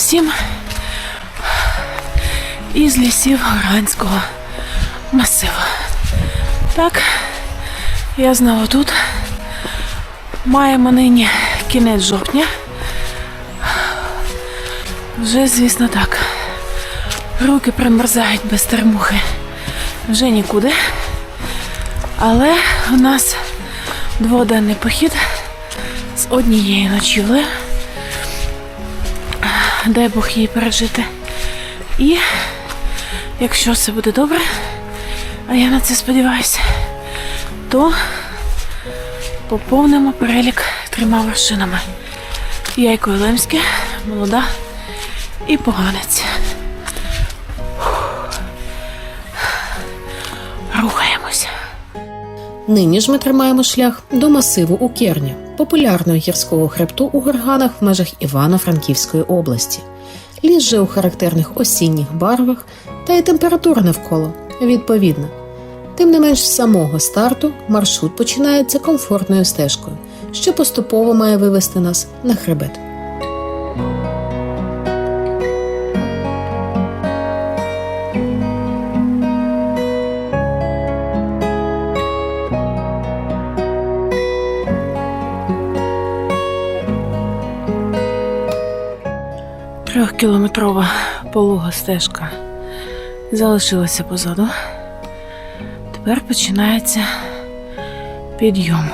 Всім із лісів Горанського масиву. Так, я знову тут. Маємо нині кінець жовтня. Вже, звісно, так. Руки примерзають без термухи. Вже нікуди. Але у нас дводенний похід з однією ночівлею. Дай Бог її пережити. І якщо все буде добре, а я на це сподіваюся, то поповнимо перелік трьома вершинами. Яйко Лемське, молода і поганець. Рухаємося. Нині ж ми тримаємо шлях до масиву у Керні, популярного гірського хребту у горганах в межах Івано-Франківської області. Ліс же у характерних осінніх барвах та й температура навколо відповідна. Тим не менш, з самого старту маршрут починається комфортною стежкою, що поступово має вивести нас на хребет. Трьохкілометрова полуга стежка залишилася позаду. Тепер починається підйом.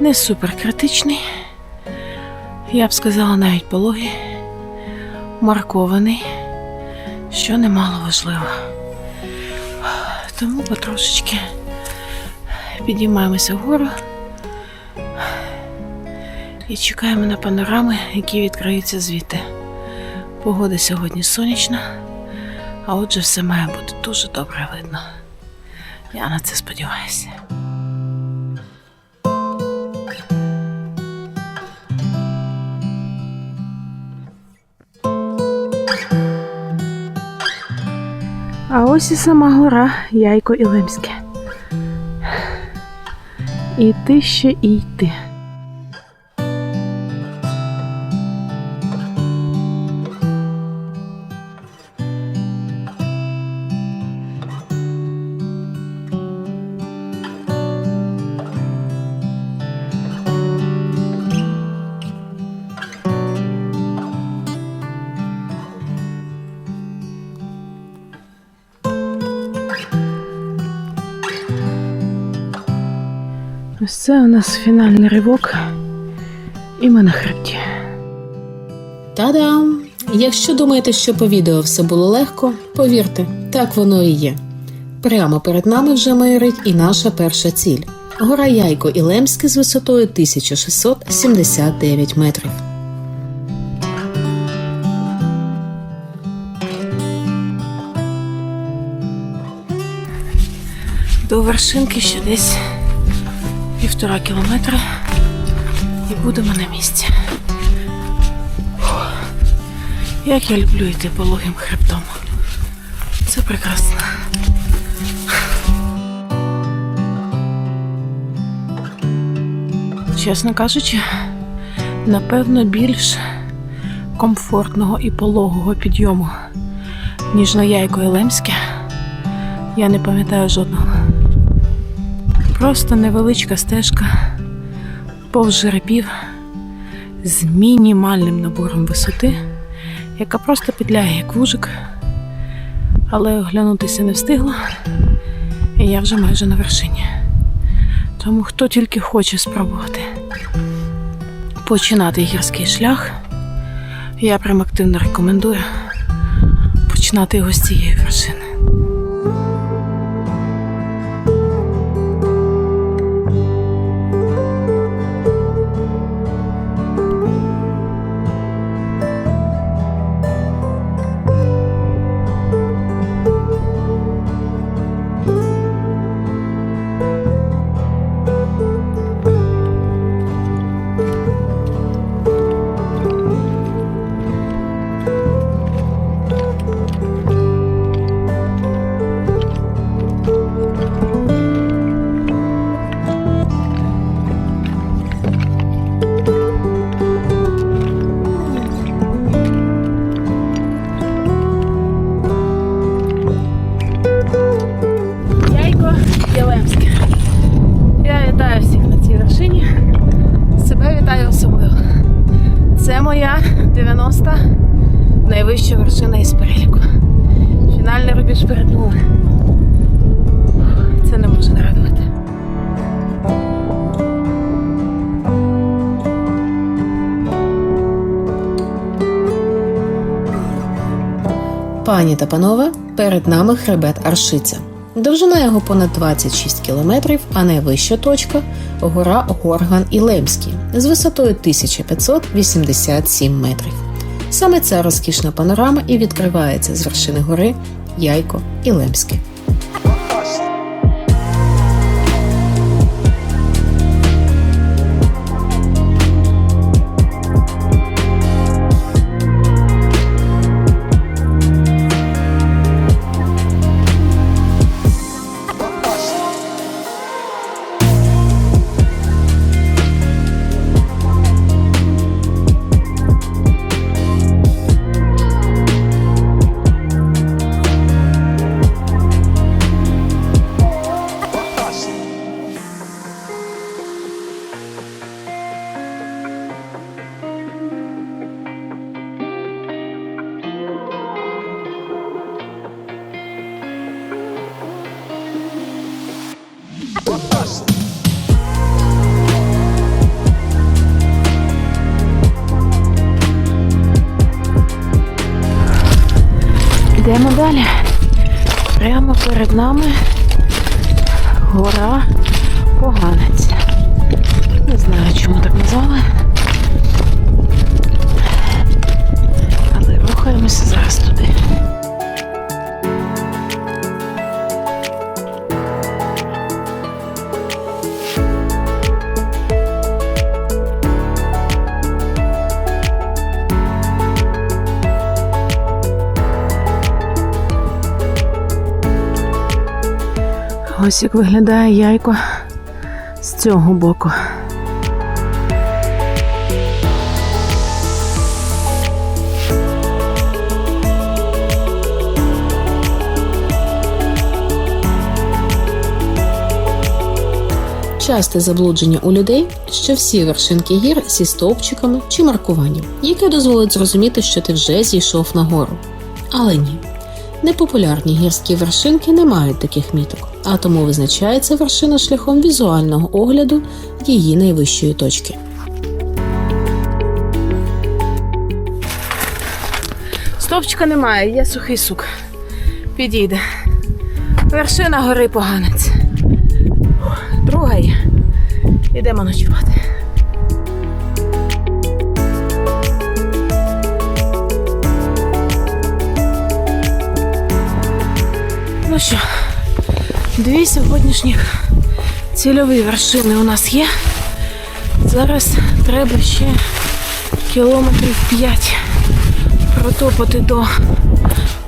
Не супер критичний, я б сказала навіть пологий, маркований, що немало важливо. Тому потрошечки підіймаємося вгору і чекаємо на панорами, які відкриються звідти. Погода сьогодні сонячна, а отже, все має бути дуже добре видно. Я на це сподіваюся. А ось і сама гора Яйко Ілемське. Іти ще і йти. Ось це у нас фінальний ривок, і ми на хребті. Та-дам! Якщо думаєте, що по відео все було легко, повірте, так воно і є. Прямо перед нами вже майорить і наша перша ціль гора Яйко Ілемське з висотою 1679 метрів. До вершинки ще десь півтора кілометра і будемо на місці. Як я люблю йти пологим хребтом. Це прекрасно. Чесно кажучи, напевно, більш комфортного і пологого підйому, ніж на яйко Елемське, я не пам'ятаю жодного. Просто невеличка стежка повз жеребів з мінімальним набором висоти, яка просто підлягає як вужик, але оглянутися не встигла, і я вже майже на вершині. Тому хто тільки хоче спробувати починати гірський шлях, я прям активно рекомендую починати його з цієї вершини. Пані та панове, перед нами хребет Аршиця. Довжина його понад 26 кілометрів, а найвища точка гора Горган Ілемський з висотою 1587 метрів. Саме ця розкішна панорама і відкривається з вершини гори Яйко Ілемське. Ось як виглядає яйко з цього боку. Часте заблудження у людей, що всі вершинки гір зі стовпчиками чи маркуванням, яке дозволить зрозуміти, що ти вже зійшов на гору. Але ні. Непопулярні гірські вершинки не мають таких міток, а тому визначається вершина шляхом візуального огляду її найвищої точки. Стовпчика немає, є сухий сук. Підійде. Вершина гори поганець. Друга є. Ідемо ночувати. Ну що, дві сьогоднішніх цільові вершини у нас є. Зараз треба ще кілометрів 5 протопати до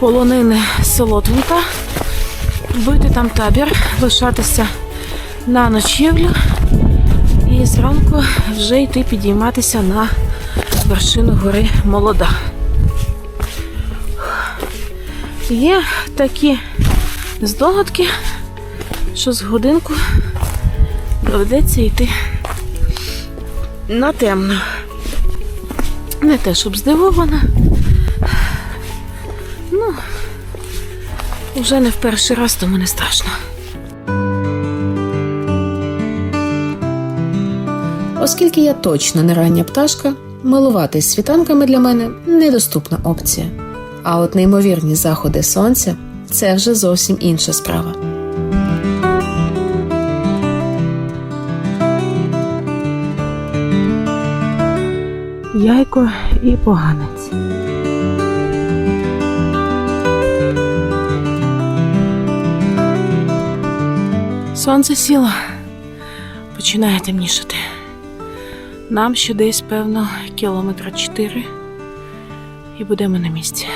полонини Солотвинка, бити там табір, лишатися на ночівлю і зранку вже йти підійматися на вершину гори Молода. Є такі здогадки, що з годинку доведеться йти на темно. Не те, щоб здивована. Ну, вже не в перший раз, тому не страшно. Оскільки я точно не рання пташка, милуватись світанками для мене недоступна опція. А от неймовірні заходи сонця це вже зовсім інша справа. Яйко і поганець. Сонце сіло. Починає темнішати. Нам ще десь, певно, кілометра чотири. І будемо на місці.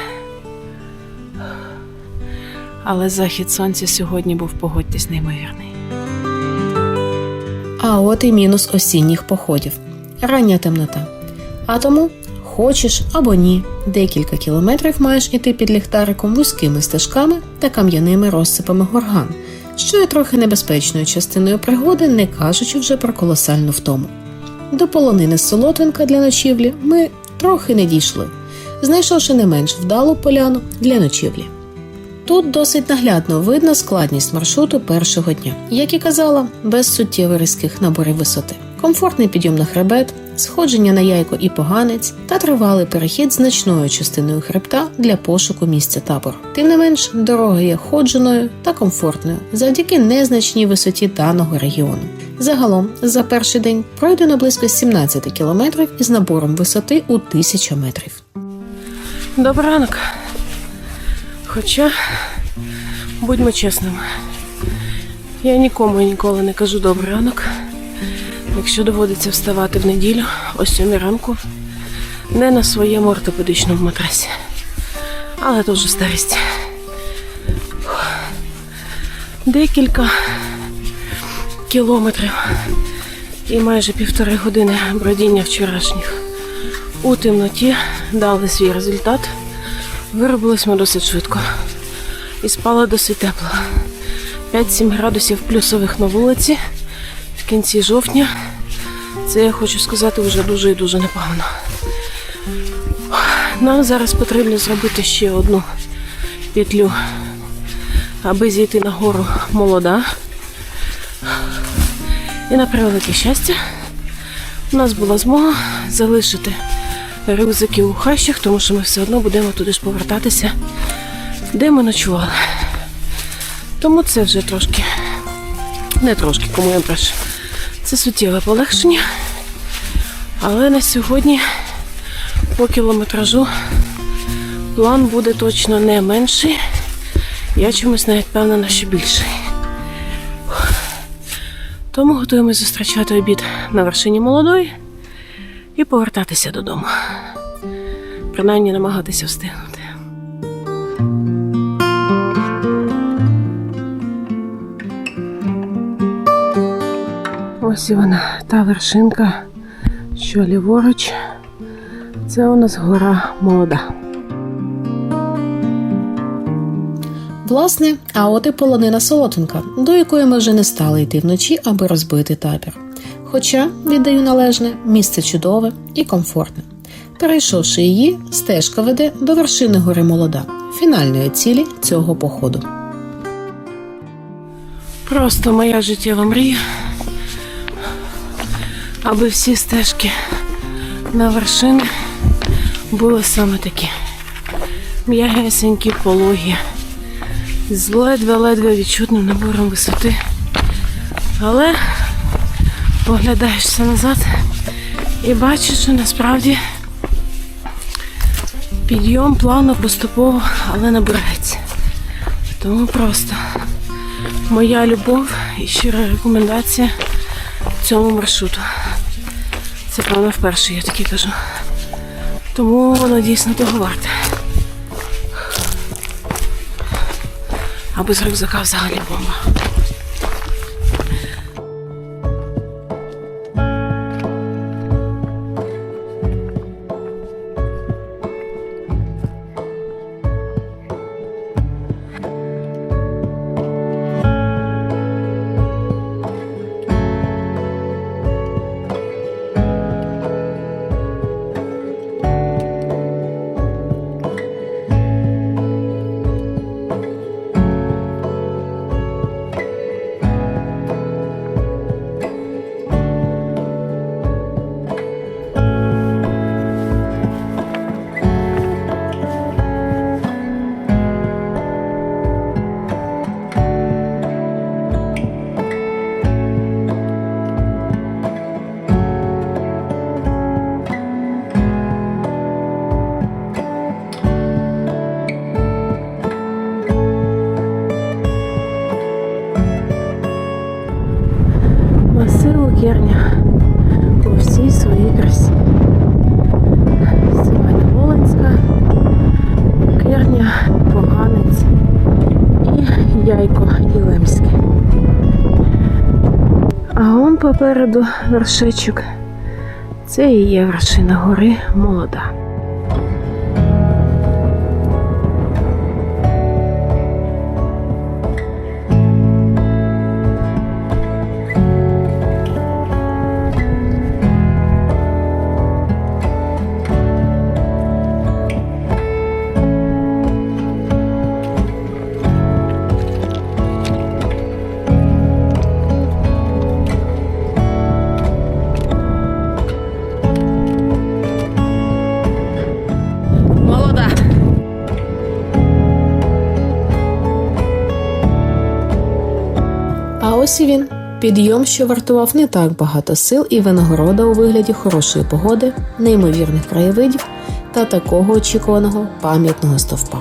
Але захід сонця сьогодні був, погодьтесь, неймовірний. А от і мінус осінніх походів рання темнота. А тому, хочеш або ні, декілька кілометрів маєш іти під ліхтариком вузькими стежками та кам'яними розсипами горган, що є трохи небезпечною частиною пригоди, не кажучи вже про колосальну втому. До полонини Солотвинка для ночівлі ми трохи не дійшли, знайшовши не менш вдалу поляну для ночівлі. Тут досить наглядно видно складність маршруту першого дня, як і казала, без суттєво різких наборів висоти, комфортний підйом на хребет, сходження на яйко і поганець та тривалий перехід значною частиною хребта для пошуку місця табору. Тим не менш, дорога є ходженою та комфортною завдяки незначній висоті даного регіону. Загалом за перший день пройдено близько 17 кілометрів із набором висоти у 1000 метрів. Добрий ранок. Хоча, будьмо чесними, я нікому ніколи не кажу добрий ранок. Якщо доводиться вставати в неділю о 7 ранку, не на своєму ортопедичному матрасі. Але то вже старість. Декілька кілометрів і майже півтори години бродіння вчорашніх у темноті дали свій результат. Виробились ми досить швидко. І спало досить тепло. 5-7 градусів плюсових на вулиці в кінці жовтня. Це я хочу сказати вже дуже і дуже непогано. Нам зараз потрібно зробити ще одну петлю, аби зійти на гору молода. І на превелике щастя, у нас була змога залишити рюкзаки у хащах, тому що ми все одно будемо туди ж повертатися, де ми ночували. Тому це вже трошки, не трошки, кому я бреш. Це суттєве полегшення. Але на сьогодні по кілометражу план буде точно не менший. Я чомусь навіть впевнена, що більший. Тому готуємось зустрічати обід на вершині молодої і повертатися додому. Принаймні намагатися встигнути. Ось і вона, та вершинка, що ліворуч. Це у нас гора молода. Власне, а от і полонина солотинка, до якої ми вже не стали йти вночі, аби розбити табір. Хоча, віддаю належне, місце чудове і комфортне. Перейшовши її, стежка веде до вершини гори молода, фінальної цілі цього походу. Просто моя життєва мрія, аби всі стежки на вершини були саме такі. М'ягесенькі, пологі, з ледве-ледве відчутним набором висоти. Але поглядаєшся назад і бачиш, що насправді підйом плавно поступово, але набирається. Тому просто моя любов і щира рекомендація цьому маршруту. Це певно вперше я таке кажу. Тому воно дійсно того варте. А без рюкзака взагалі бомба. Попереду вершечок. Це і є вершина гори молода. Підйом, що вартував не так багато сил і винагорода у вигляді хорошої погоди, неймовірних краєвидів та такого очікуваного пам'ятного стовпа.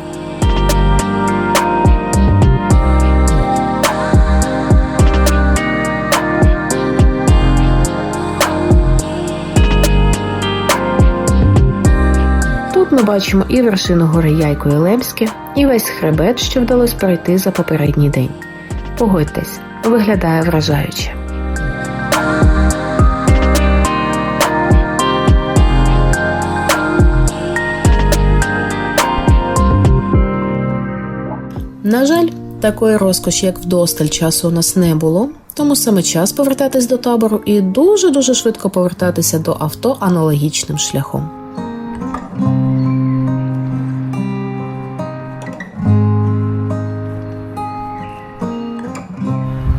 Тут ми бачимо і вершину гори Яйко і Лемське, і весь хребет, що вдалося пройти за попередній день. Погодьтесь, виглядає вражаюче. На жаль, такої розкоші, як вдосталь часу у нас не було, тому саме час повертатись до табору і дуже-дуже швидко повертатися до авто аналогічним шляхом.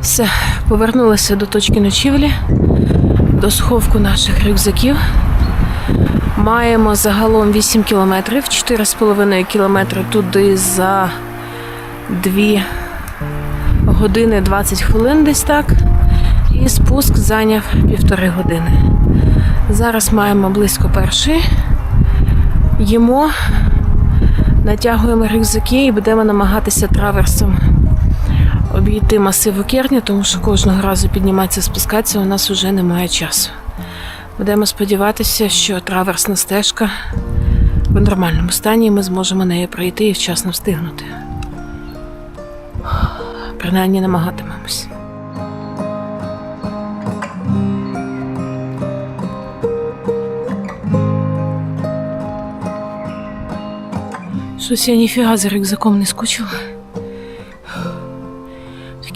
Все, повернулася до точки ночівлі, до сховку наших рюкзаків. Маємо загалом 8 кілометрів, 4,5 кілометри туди за 2 години 20 хвилин десь так. І спуск зайняв півтори години. Зараз маємо близько першої. Їмо, натягуємо рюкзаки і будемо намагатися траверсом обійти масив Окерні, тому що кожного разу підніматися, спускатися у нас вже немає часу. Будемо сподіватися, що траверсна стежка в нормальному стані і ми зможемо нею пройти і вчасно встигнути. Принаймні намагатимемось. Щось я ніфіга за рюкзаком не скучила.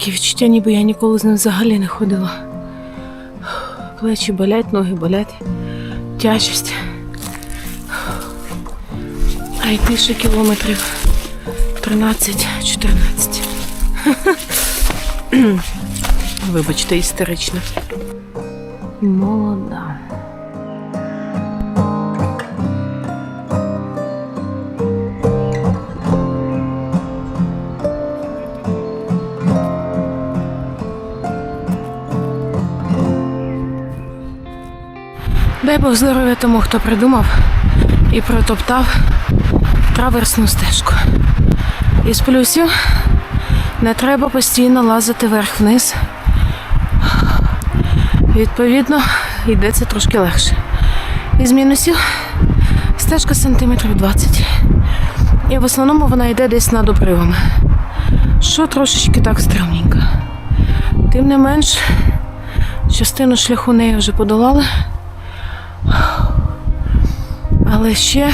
Таке відчуття, ніби я ніколи з ним взагалі не ходила. Плечі болять, ноги болять, тяжесть. А йти ще кілометрів 13-14. Вибачте, істерично. Молода. Дай Бог здоров'я тому, хто придумав і протоптав траверсну стежку. Із плюсів не треба постійно лазити вверх-вниз. Відповідно, йдеться трошки легше. Із мінусів стежка сантиметрів 20. І в основному вона йде десь над обривами. Що трошечки так стрімненько. Тим не менш, частину шляху неї вже подолали. Але ще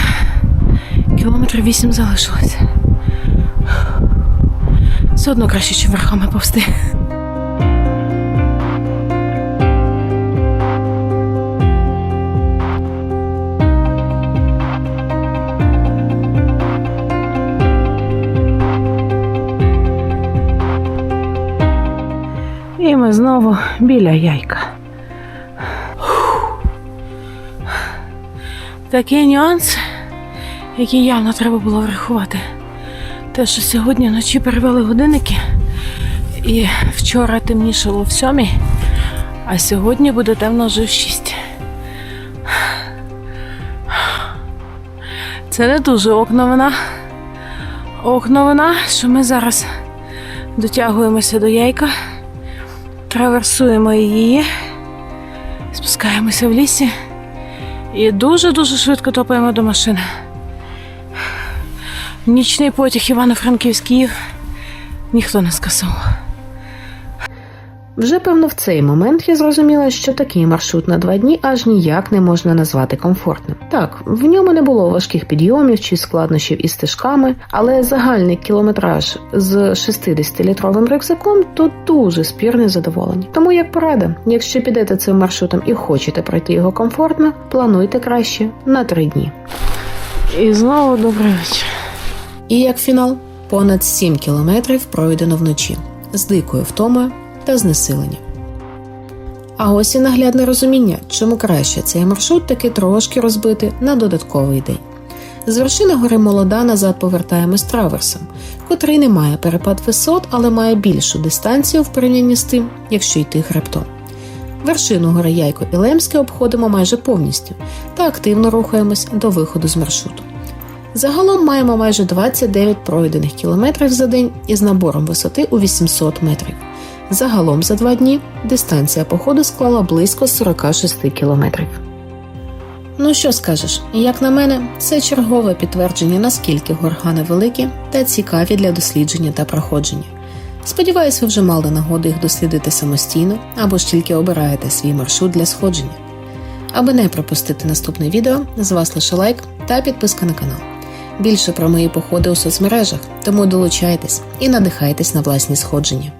кілометрів вісім залишилось. Все одно краще, чим верхами повсти. І ми знову біля яйка. Такий нюанс, який явно треба було врахувати. Те, що сьогодні вночі перевели годинники, і вчора темнішало в сьомій, а сьогодні буде темно вже в шість. Це не дуже ок новина. Ок новина, що ми зараз дотягуємося до яйка, траверсуємо її, спускаємося в лісі. І дуже-дуже швидко топаємо до машини. Нічний потяг Івано-Франківський ніхто не скасував. Вже певно в цей момент я зрозуміла, що такий маршрут на два дні аж ніяк не можна назвати комфортним. Так, в ньому не було важких підйомів чи складнощів із стежками, але загальний кілометраж з 60-літровим рюкзаком то дуже спірне задоволення. Тому як порада, якщо підете цим маршрутом і хочете пройти його комфортно, плануйте краще на три дні. І знову добрий вечір. І як фінал, понад 7 кілометрів пройдено вночі з дикою втомою та знесиленням. А ось і наглядне розуміння, чому краще цей маршрут таки трошки розбити на додатковий день. З вершини гори молода назад повертаємось траверсом, котрий не має перепад висот, але має більшу дистанцію в порівнянні з тим, якщо йти хребтом. Вершину гори Яйко і Лемське обходимо майже повністю та активно рухаємось до виходу з маршруту. Загалом маємо майже 29 пройдених кілометрів за день із набором висоти у 800 метрів. Загалом за два дні дистанція походу склала близько 46 кілометрів. Ну що скажеш, як на мене, це чергове підтвердження, наскільки горгани великі та цікаві для дослідження та проходження. Сподіваюсь, ви вже мали нагоду їх дослідити самостійно або ж тільки обираєте свій маршрут для сходження. Аби не пропустити наступне відео, з вас лише лайк та підписка на канал. Більше про мої походи у соцмережах, тому долучайтесь і надихайтесь на власні сходження.